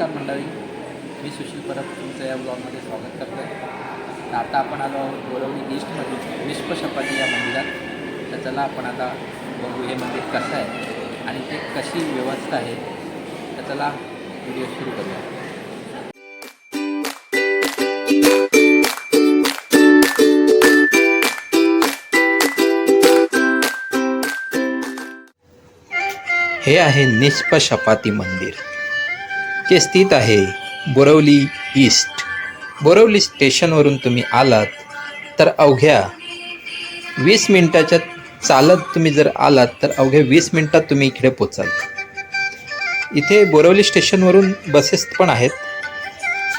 नमस्कार मंडळी. मी सुशील परब तुमचं या ब्लॉगमध्ये स्वागत करतो आहे आता आपण आलो आहोत बोरवली ईस्टमधील विश्वशपाती या मंदिरात. तर चला आपण आता बघू हे मंदिर कसं आहे आणि ते कशी व्यवस्था आहे. तर चला व्हिडिओ सुरू करूया. हे आहे निष्पशपाती मंदिर. जे स्थित आहे बोरवली ईस्ट. बोरवली स्टेशनवरून तुम्ही आलात तर अवघ्या वीस मिनिटाच्या चालत तुम्ही जर आलात तर अवघ्या वीस मिनिटात तुम्ही इकडे पोचाल. इथे बोरवली स्टेशनवरून बसेस पण आहेत.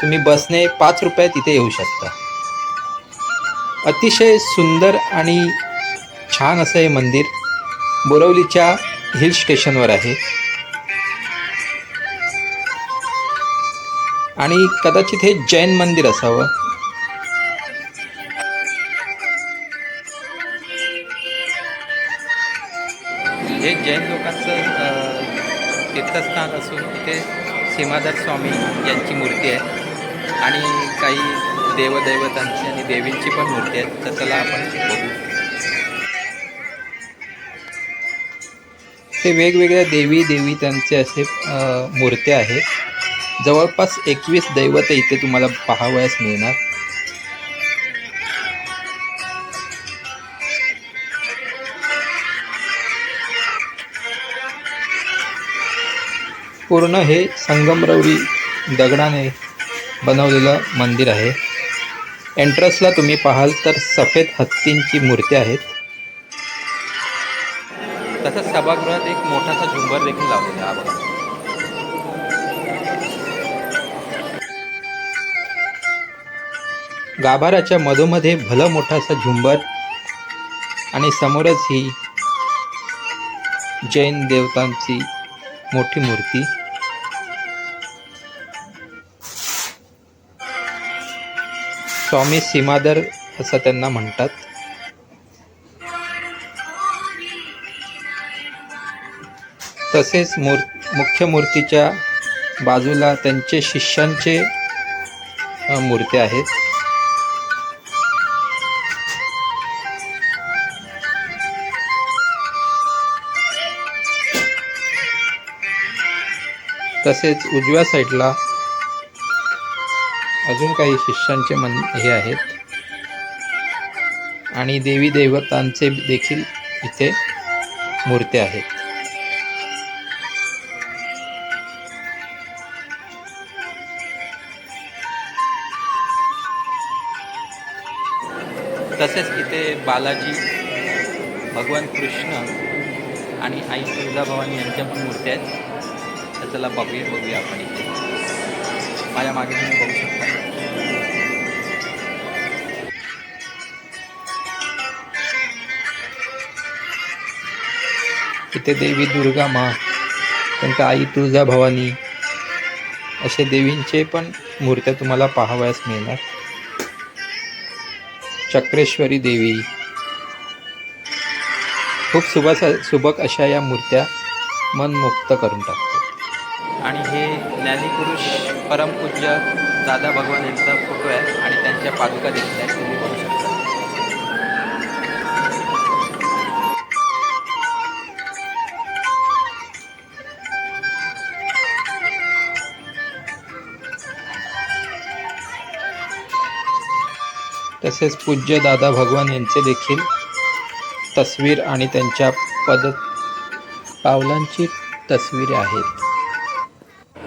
तुम्ही बसने पाच रुपयात इथे येऊ शकता. अतिशय सुंदर आणि छान असं हे मंदिर बोरवलीच्या हिल स्टेशनवर आहे. आणि कदाचित हे जैन मंदिर असावं. हे जैन लोकांचं तीर्थस्थान असून इथे सीमाधर स्वामी यांची मूर्ती आहे. आणि काही देवदैवतांची आणि देवींची पण मूर्ती आहे तर चला आपण बघू. ते वेगवेगळ्या देवी देवी त्यांचे असे मूर्त्या आहेत. जवळपास एकवीस दैवत इथे तुम्हाला पाहावयास मिळणार. पूर्ण हे संगमरवरी दगडाने बनवलेलं मंदिर आहे. एंट्रन्सला तुम्ही पाहाल तर सफेद हत्तींची मूर्ती आहेत. तसंच सभागृहात एक मोठासा झुंबर देखील लावलेला आहे. गाभाराच्या मधोमध्ये भलं मोठासा झुंबर आणि समोरच ही जैन देवतांची मोठी मूर्ती. स्वामी सीमादर असं त्यांना म्हणतात. तसेच मूर् मुख्य मूर्तीच्या बाजूला त्यांचे शिष्यांचे मूर्त्या आहेत. तसेच उजव्या साईडला अजून काही शिष्यांचे मन हे आहेत. आणि देवी देवतांचे देखील इथे मूर्त्या आहेत. तसेच इथे बालाजी भगवान कृष्ण आणि आई तुळजाभवानी यांच्या पण मूर्त्या आहेत. तर चला बघूया बघूया आपण इथे. माझ्या मागे तुम्ही बघू शकता. इथे देवी दुर्गा मा त्यांच्या आई तुळजाभवानी असे देवींचे पण मूर्त्या तुम्हाला पाहावयास मिळणार. चक्रेश्वरी देवी. खूप सुबक सुबक अशा या मूर्त्या मनमुक्त करून टाकतात आणि हे ज्ञानीपुरुष परमपूज्य दादा भगवान यांचा फोटो आहे आणि त्यांच्या पादुका देखील आहेत. तुम्ही बघू शकता. तसेच पूज्य दादा भगवान यांचे देखील तस्वीर आणि त्यांच्या पद पावलांची तस्वीरे आहेत.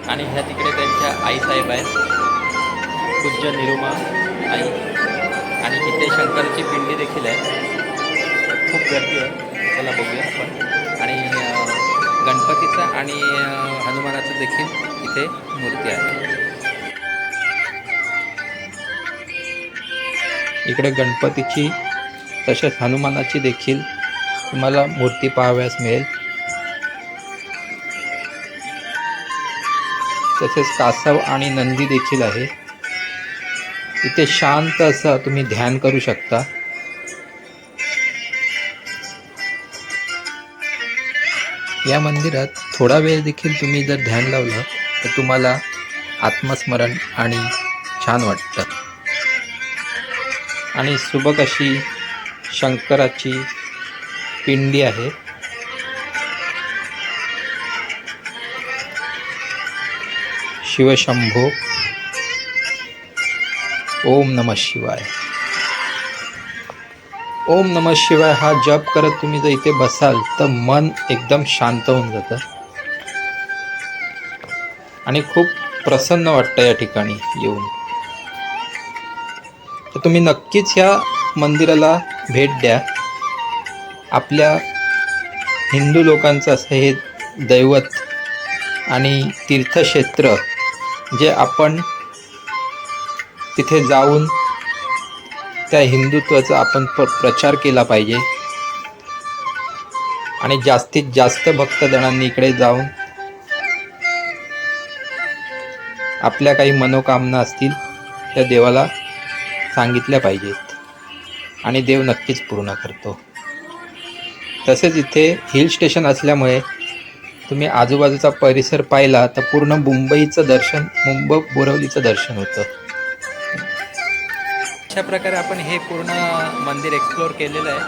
आणि ह्या तिकडे त्यांच्या आईसाहेब आहेत. पूज्य निरुमा आई आणि इथे शंकरची पिंडी देखील आहे. खूप गर्दी आहे. त्याला बघूया आपण. आणि गणपतीचा गणपतीचं आणि हनुमानाचं देखील इथे मूर्ती आहे. इकडे गणपतीची तसेच हनुमानाची देखील तुम्हाला मूर्ती पाहाव्यास मिळेल. तसेच कासव आणि नंदी देखील आहे. इथे शांत असं तुम्ही ध्यान करू शकता. या मंदिरात थोडा वेळ देखील तुम्ही जर ध्यान लावलं तर तुम्हाला आत्मस्मरण आणि छान वाटतं. आणि सुबक अशी शंकराची पिंडी आहे. शिवशंभो। ओम नम शिवाय। ओम नम शिवाय हा जप करत तुम्ही जर इथे बसाल तर मन एकदम शांत होऊन जातं. आणि खूप प्रसन्न वाटतं या ठिकाणी येऊन. तर तुम्ही नक्कीच ह्या मंदिराला भेट द्या. आपल्या हिंदू लोकांचं असं हे दैवत आणि तीर्थक्षेत्र जे आपण तिथे जाऊन त्या हिंदुत्वाचा आपण प्र प्रचार केला पाहिजे. आणि जास्तीत जास्त भक्तजणांनी इकडे जाऊन आपल्या काही मनोकामना असतील त्या देवाला सांगितल्या पाहिजेत. आणि देव नक्कीच पूर्ण करतो. तसेच इथे हिल स्टेशन असल्यामुळे तुम्ही आजूबाजूचा परिसर पाहिला तर पूर्ण मुंबईचं दर्शन मुंबई बोरवलीचं दर्शन होतं. अशा प्रकारे आपण हे पूर्ण मंदिर एक्सप्लोअर केलेलं आहे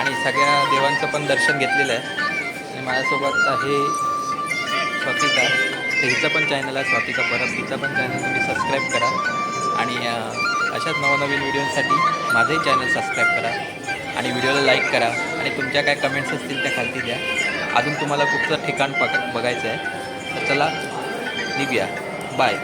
आणि सगळ्या देवांचं पण दर्शन घेतलेलं आहे. आणि माझ्यासोबत हे स्वातिका. तर हिचं पण चॅनल आहे स्वातिका परत तिचं पण चॅनल तुम्ही सबस्क्राईब करा. आणि अशाच नवनवीन व्हिडिओसाठी माझंही चॅनल सबस्क्राईब करा. आणि व्हिडिओला लाईक करा. आणि तुमच्या काय कमेंट्स असतील त्या खालती द्या. अजून तुम्हाला कुठचं ठिकाण बघ बघायचं आहे? तर चला निघूया. बाय